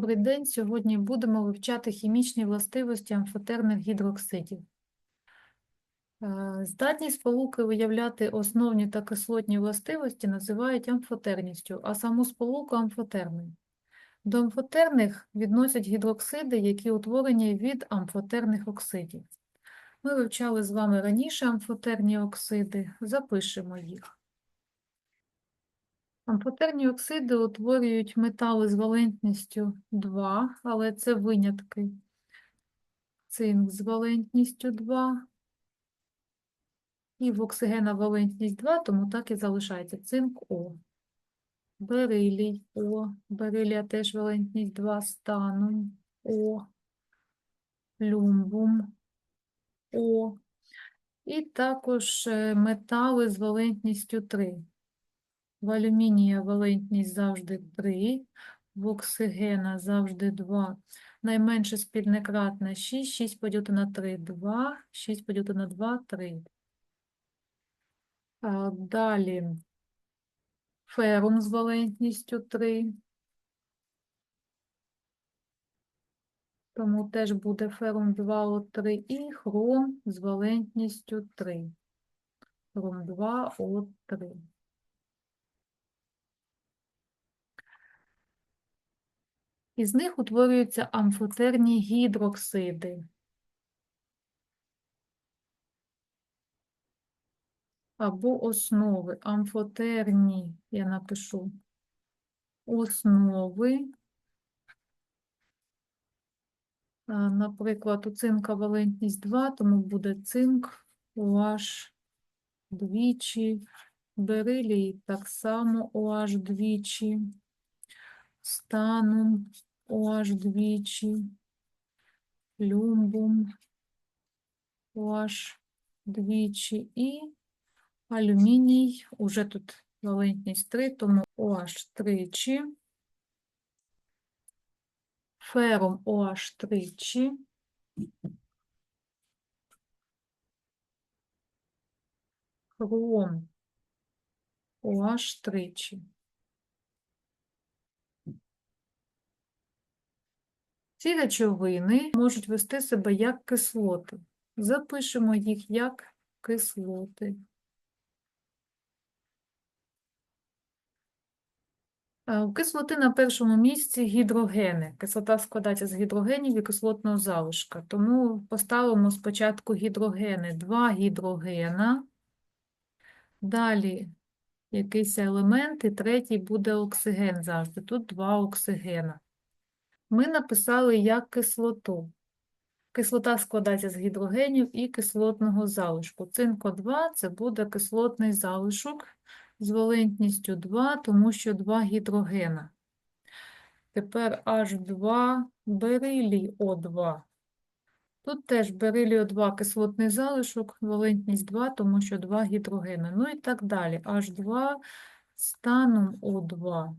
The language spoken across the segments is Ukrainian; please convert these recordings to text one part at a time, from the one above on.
Добрий день. Сьогодні будемо вивчати хімічні властивості амфотерних гідроксидів. Е, Здатність сполуки виявляти основні та кислотні властивості називають амфотерністю, а саму сполуку амфотерною. До амфотерних відносять гідроксиди, які утворені від амфотерних оксидів. Ми вивчали з вами раніше амфотерні оксиди, запишемо їх. Амфотерні оксиди утворюють метали з валентністю 2, але це винятки. Цинк з валентністю 2. І в оксигена валентність 2, тому так і залишається цинк О. Берилій О. Берилія теж валентність 2, станум О. Люмбум О. І також е, метали з валентністю 3. В алюмінія валентність завжди 3, в оксигена завжди 2. Найменше спільне кратне 6, 6 поділити на 3 – 2, 6 поділити на 2 – 3. А, Далі ферум з валентністю 3. Тому теж буде ферум 2О3 і хром з валентністю 3. Хром 2О3. Із них утворюються амфотерні гідроксиди. Або основи. Амфотерні, я напишу, основи. Наприклад, у цинка валентність 2, тому буде цинк, OH двічі, берилій так само OH двічі, станум OH двічі, люмбум. OH двічі. І алюміній, уже тут валентність 3, тому OH тричі, ферум OH тричі, хром OH тричі. Ці речовини можуть вести себе як кислоти. Запишемо їх як кислоти. Е, У кислоти на першому місці гідрогени. Кислота складається з гідрогенів і кислотного залишка. Тому поставимо спочатку гідрогени. Два гідрогена. Далі якийсь елемент, і третій буде оксиген завжди. Тут два оксигена. Ми написали як кислоту. Кислота складається з гідрогенів і кислотного залишку. Цинко 2 це буде кислотний залишок з валентністю 2, тому що 2 гідрогена. Тепер H2 берилій О2. Тут теж берилій О2 кислотний залишок, валентність 2, тому що 2 гідрогена. Ну і так далі. H2 станом О2.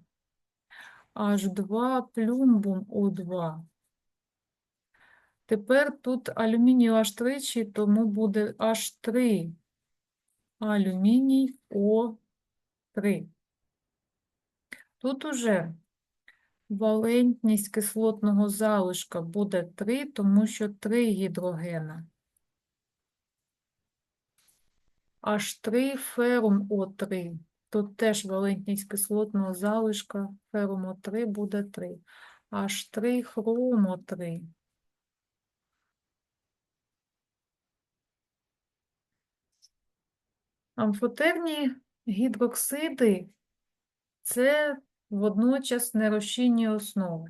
H2 плюмбум О2. Тепер тут алюмінію аж тричі, тому буде H3 алюміній О3. Тут уже валентність кислотного залишка буде 3, тому що 3 гідрогена. H3 ферум О3. Тут теж валентність кислотного залишка ферум О3 буде 3. H3 хром О3. Амфотерні гідроксиди це водночас нерозчинні основи.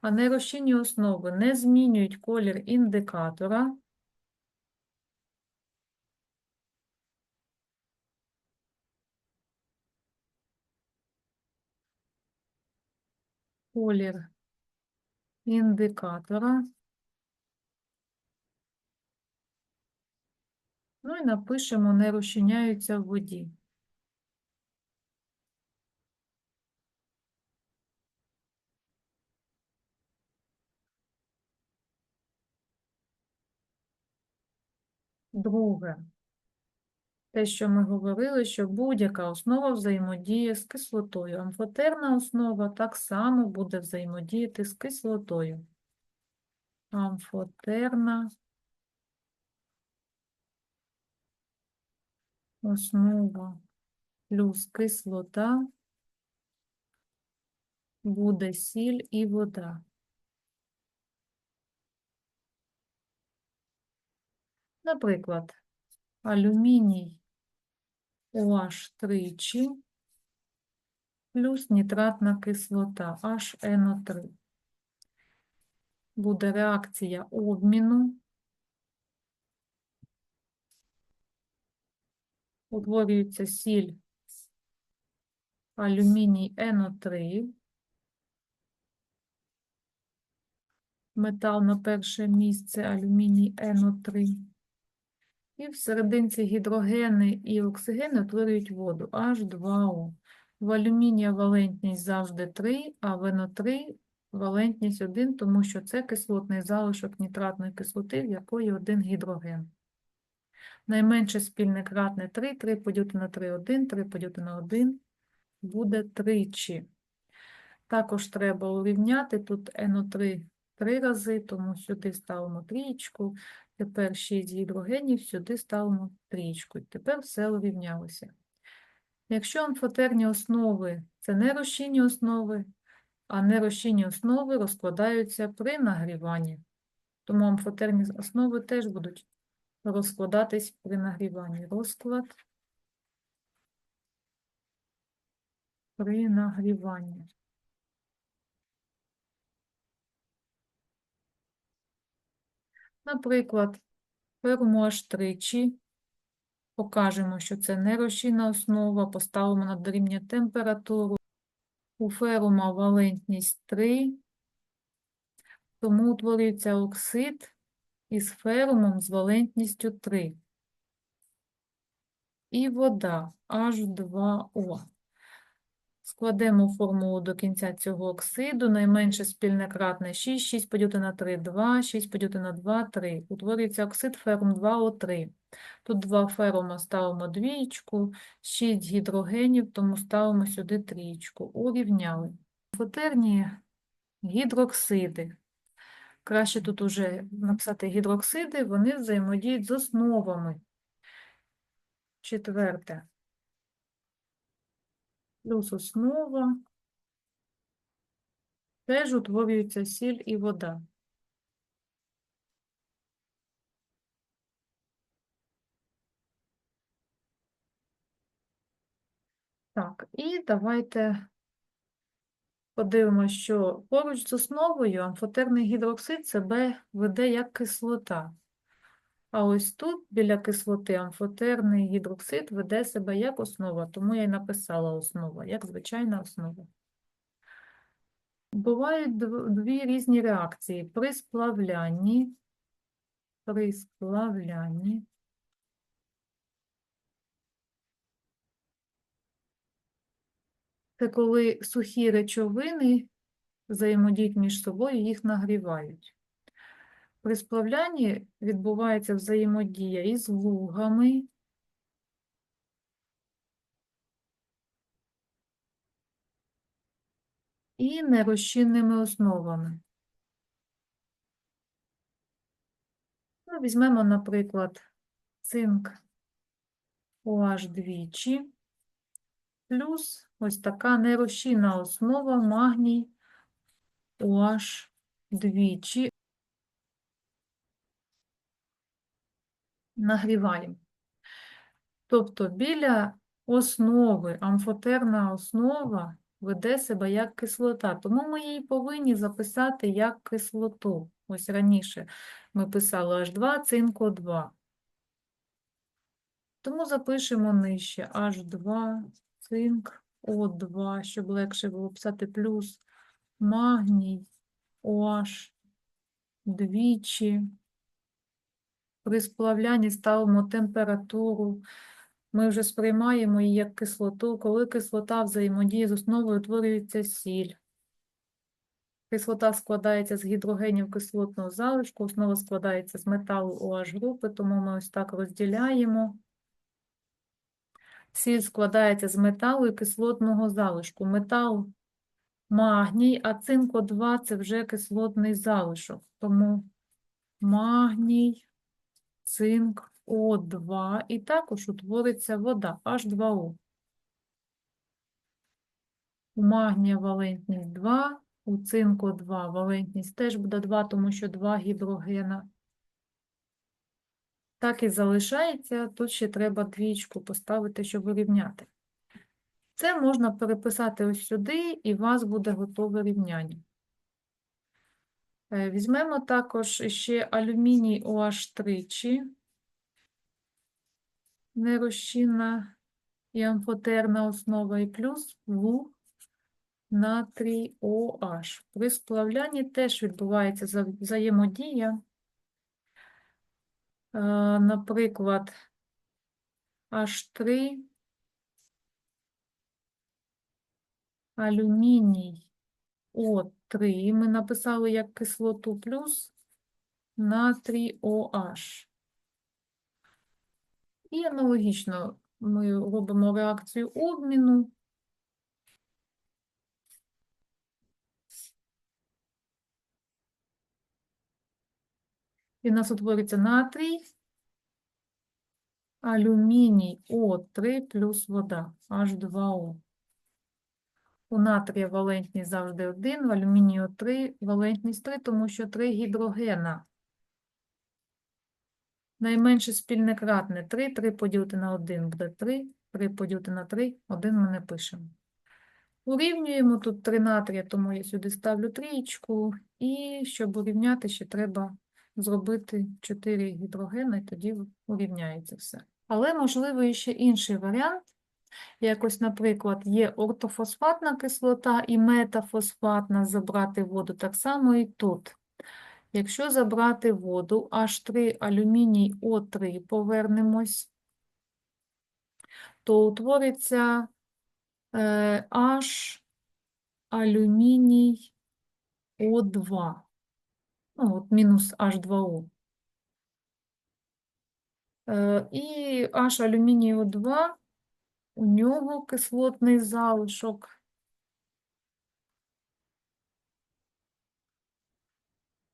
А нерозчинні основи не змінюють колір індикатора. Колір індикатора. Ну і напишемо, не розчиняються в воді. Друге. Те, що ми говорили, що будь-яка основа взаємодіє з кислотою. Амфотерна основа так само буде взаємодіяти з кислотою. Амфотерна основа плюс кислота буде сіль і вода. Наприклад, алюміній OH тричі плюс нітратна кислота HNO3. Буде реакція обміну. Утворюється сіль алюміній NO3. Метал на перше місце алюміній NO3. І в серединці гідрогени і оксигени утворюють воду H2O. В алюмінія валентність завжди 3, а в NO3 валентність 1, тому що це кислотний залишок нітратної кислоти, в якої один гідроген. Найменше спільне кратне 3, 3 поділити на 3 – 1, 3 поділити на 1 буде тричі. Також треба урівняти тут NO3 три рази, тому сюди ставимо трієчку. Тепер 6 гідрогенів, сюди ставимо трієчку. Тепер все урівнялося. Якщо амфотерні основи це не розчинні основи, а нерозчинні основи розкладаються при нагріванні. Тому амфотерні основи теж будуть розкладатись при нагріванні. Розклад при нагріванні. Наприклад, беремо аж тричі, покажемо, що це нерозчинна основа, поставимо на дорівнює температуру. У ферума валентність 3, тому утворюється оксид із ферумом з валентністю 3. І вода H2O. Складемо формулу до кінця цього оксиду. Найменше спільне кратне 6, 6 поділити на 3, 2, 6 поділити на 2, 3. Утворюється оксид ферум 2О3. Тут два ферума ставимо двієчку, 6 гідрогенів, тому ставимо сюди трієчку. Урівняли. Фотерні гідроксиди. Краще тут уже написати гідроксиди, вони взаємодіють з основами. Четверте плюс основа, теж утворюється сіль і вода. Так, і давайте подивимося, що поруч з основою амфотерний гідроксид себе веде як кислота. А ось тут, біля кислоти, амфотерний гідроксид веде себе як основа, тому я й написала основа, як звичайна основа. Бувають дві різні реакції. При сплавлянні, при сплавлянні це коли сухі речовини взаємодіють між собою, їх нагрівають. При сплавлянні відбувається взаємодія із лугами, і нерозчинними основами. Ну, візьмемо, наприклад, цинк OH двічі, плюс ось така нерозчинна основа магній OH двічі. Нагріваємо. Тобто біля основи, амфотерна основа веде себе як кислота, тому ми її повинні записати як кислоту. Ось раніше ми писали H2, цинко 2. Тому запишемо нижче H2, цинк, О2, щоб легше було писати плюс магній, OH двічі. При сплавлянні ставимо температуру. Ми вже сприймаємо її як кислоту. Коли кислота взаємодіє з основою, утворюється сіль. Кислота складається з гідрогенів кислотного залишку, основа складається з металу OH групи, тому ми ось так розділяємо. Сіль складається з металу і кислотного залишку. Метал магній, а цинк О2 – це вже кислотний залишок. Тому магній, цинк, О2 і також утвориться вода H2O. У магнія валентність 2, у цинку 2 валентність теж буде 2, тому що 2 гідрогена. Так і залишається, тут ще треба двічку поставити, щоб вирівняти. Це можна переписати ось сюди, і у вас буде готове рівняння. Е, Візьмемо також ще алюміній OH тричі, нерозчинна і амфотерна основа, і плюс вуг натрій OH. При сплавлянні теж відбувається вза- взаємодія. Е, Наприклад, H3, алюміній О3 ми написали як кислоту плюс натрій OH. І аналогічно ми робимо реакцію обміну. І в нас утвориться натрій, алюміній О3 плюс вода H2O. У натрія валентність завжди 1, в алюмінію 3, валентність 3, тому що 3 гідрогена. Найменше спільне кратне 3, 3 поділити на 1 буде 3, 3 поділити на 3, 1 ми не пишемо. Урівнюємо тут 3 натрія, тому я сюди ставлю трієчку. І щоб урівняти, ще треба зробити 4 гідрогени, і тоді урівняється все. Але можливо ще інший варіант. Якось, наприклад, є ортофосфатна кислота і метафосфатна забрати воду. Так само і тут. Якщо забрати воду, H3 алюміній О3 повернемось, то утвориться е, H алюміній О2. Ну, от мінус H2O. Е, і H алюміній О2, у нього кислотний залишок.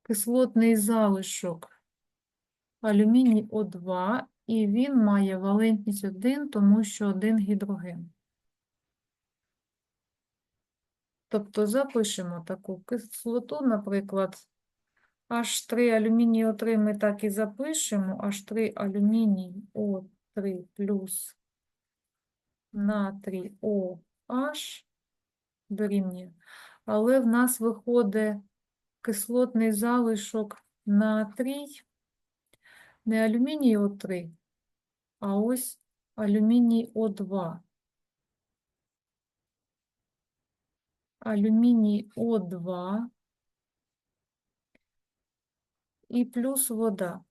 Кислотний залишок алюміній О2, і він має валентність 1, тому що один гідроген. Тобто запишемо таку кислоту, наприклад, H3 алюміній О3 ми так і запишемо, H3 алюміній О3 плюс натрій OH дорівнює. Але в нас виходить кислотний залишок натрій, не алюміній О3, а ось алюміній О2. Алюміній О2 і плюс вода.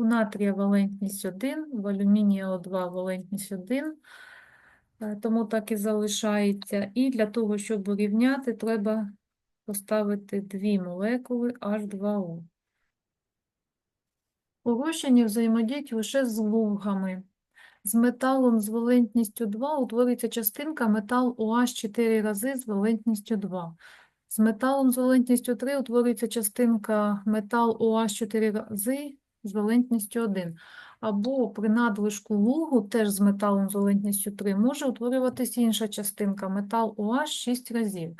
У натрія валентність 1, в алюмінія О2 валентність 1, е, тому так і залишається. І для того, щоб урівняти, треба поставити дві молекули H2O. Порушення взаємодіють лише з лугами. З металом з валентністю 2 утворюється частинка метал OH 4 рази з валентністю 2. З металом з валентністю 3 утворюється частинка метал OH 4 рази з валентністю 1. Або при надлишку лугу, теж з металом з валентністю 3, може утворюватися інша частинка метал OH 6 разів.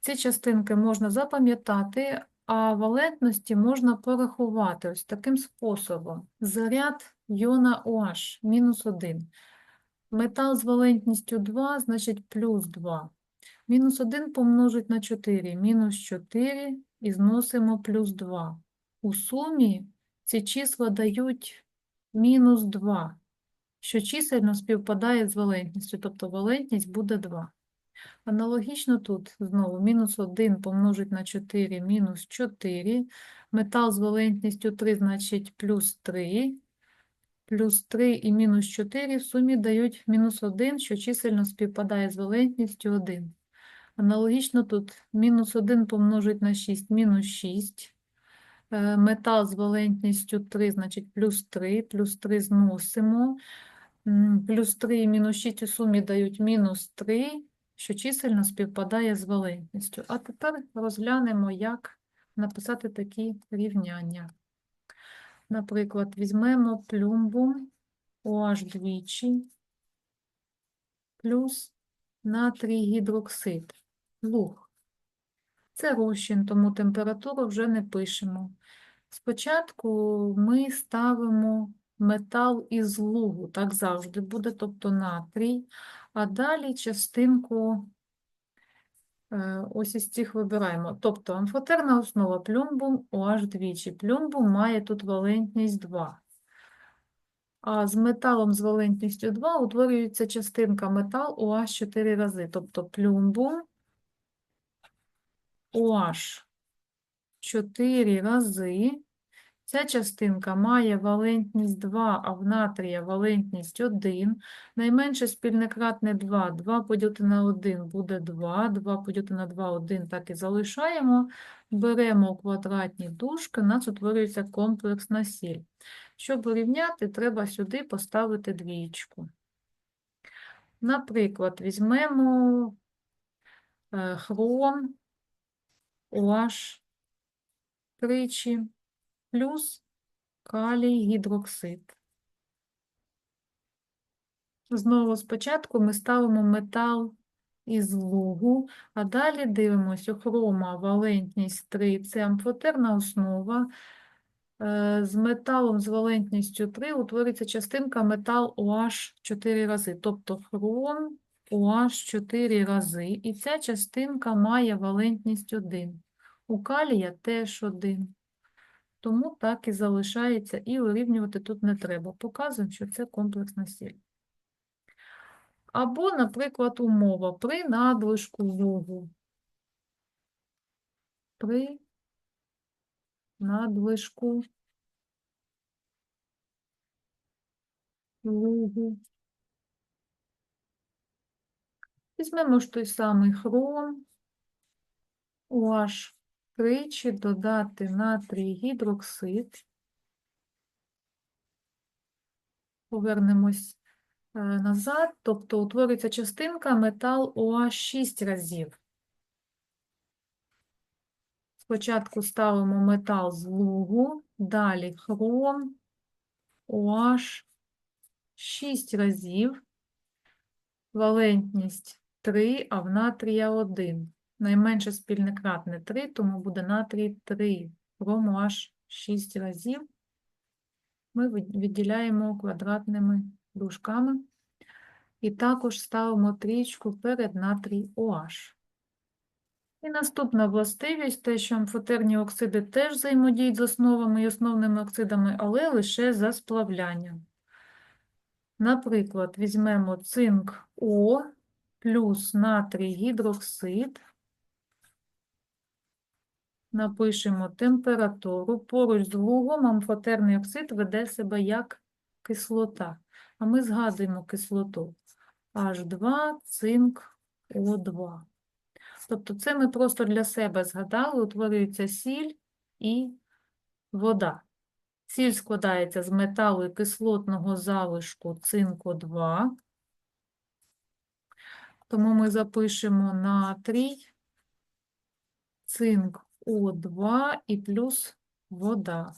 Ці частинки можна запам'ятати, а валентності можна порахувати ось таким способом. Заряд йона OH мінус 1. Метал з валентністю 2, значить плюс 2. Мінус 1 помножить на 4, мінус 4 і зносимо плюс 2. У сумі ці числа дають мінус 2, що чисельно співпадає з валентністю, тобто валентність буде 2. Аналогічно тут знову мінус 1 помножить на 4, мінус 4. Метал з валентністю 3, значить плюс 3. Плюс 3 і мінус 4 в сумі дають мінус 1, що чисельно співпадає з валентністю 1. Аналогічно тут мінус 1 помножить на 6, мінус 6. Е, Метал з валентністю 3, значить плюс 3, плюс 3 зносимо. Плюс 3 і мінус 6 у сумі дають мінус 3, що чисельно співпадає з валентністю. А тепер розглянемо, як написати такі рівняння. Наприклад, візьмемо плюмбу OH двічі плюс натрій гідроксид, луг. Це розчин, тому температуру вже не пишемо. Спочатку ми ставимо метал із лугу, так завжди буде, тобто натрій, а далі частинку е, ось із цих вибираємо. Тобто амфотерна основа плюмбум OH двічі. Плюмбум має тут валентність 2. А з металом з валентністю 2 утворюється частинка метал OH 4 рази, тобто плюмбум OH 4 рази. Ця частинка має валентність 2, а в натрія валентність 1. Найменше спільне кратне 2. 2 поділити на 1 буде 2. 2 поділити на 2 – 1. Так і залишаємо. Беремо квадратні дужки, у нас утворюється комплексна сіль. Щоб урівняти, треба сюди поставити двічку. Наприклад, візьмемо е, хром OH тричі плюс калій гідроксид. Знову спочатку ми ставимо метал із лугу, а далі дивимося, хрома валентність 3 – це амфотерна основа. Е, З металом з валентністю 3 утвориться частинка метал OH 4 рази, тобто хром OH 4 рази, і ця частинка має валентність 1. У калія теж 1. Тому так і залишається, і вирівнювати тут не треба. Показуємо, що це комплексна сіль. Або, наприклад, умова при надлишку лугу. При надлишку лугу. Візьмемо ж той самий хром, OH тричі додати натрій гідроксид. Повернемось е, назад, тобто утворюється частинка метал OH 6 разів. Спочатку ставимо метал з лугу, далі хром OH 6 разів, валентність 3, а в натрія 1. Найменше спільне кратне 3, тому буде натрій 3. Хром OH 6 разів. Ми відділяємо квадратними дужками. І також ставимо трічку перед натрій OH. І наступна властивість, те, що амфотерні оксиди теж взаємодіють з основами і основними оксидами, але лише за сплавлянням. Наприклад, візьмемо цинк О плюс натрій гідроксид, напишемо температуру. Поруч з лугом амфотерний оксид веде себе як кислота. А ми згадуємо кислоту H2, цинк, О2. Тобто це ми просто для себе згадали, утворюється сіль і вода. Сіль складається з металу і кислотного залишку цинку 2. Тому ми запишемо натрій, цинк О2 і плюс вода.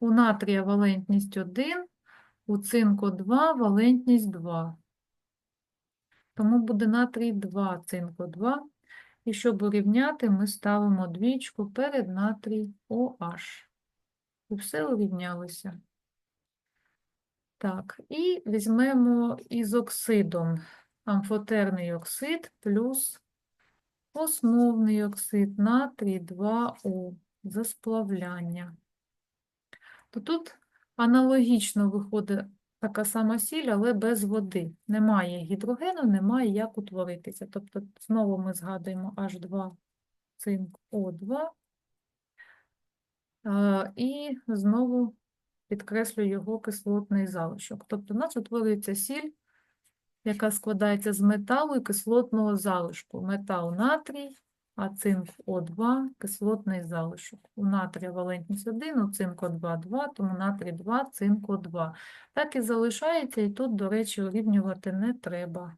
У натрія валентність 1, у цинку 2 валентність 2. Тому буде натрій 2, цинку 2. І щоб урівняти, ми ставимо двічку перед натрій OH. І все урівнялося. Так, і візьмемо із оксидом амфотерний оксид плюс основний оксид натрій 2О за сплавляння. То тут аналогічно виходить така сама сіль, але без води. Немає гідрогену, немає як утворитися. Тобто знову ми згадуємо H2 цинк О2 е, і знову підкреслюю його кислотний залишок. Тобто у нас утворюється сіль, яка складається з металу і кислотного залишку. Метал натрій а цинк О2 – кислотний залишок. У натрія валентність 1, у цинку 2 – 2, тому натрій 2, цинку 2. Так і залишається, і тут, до речі, урівнювати не треба.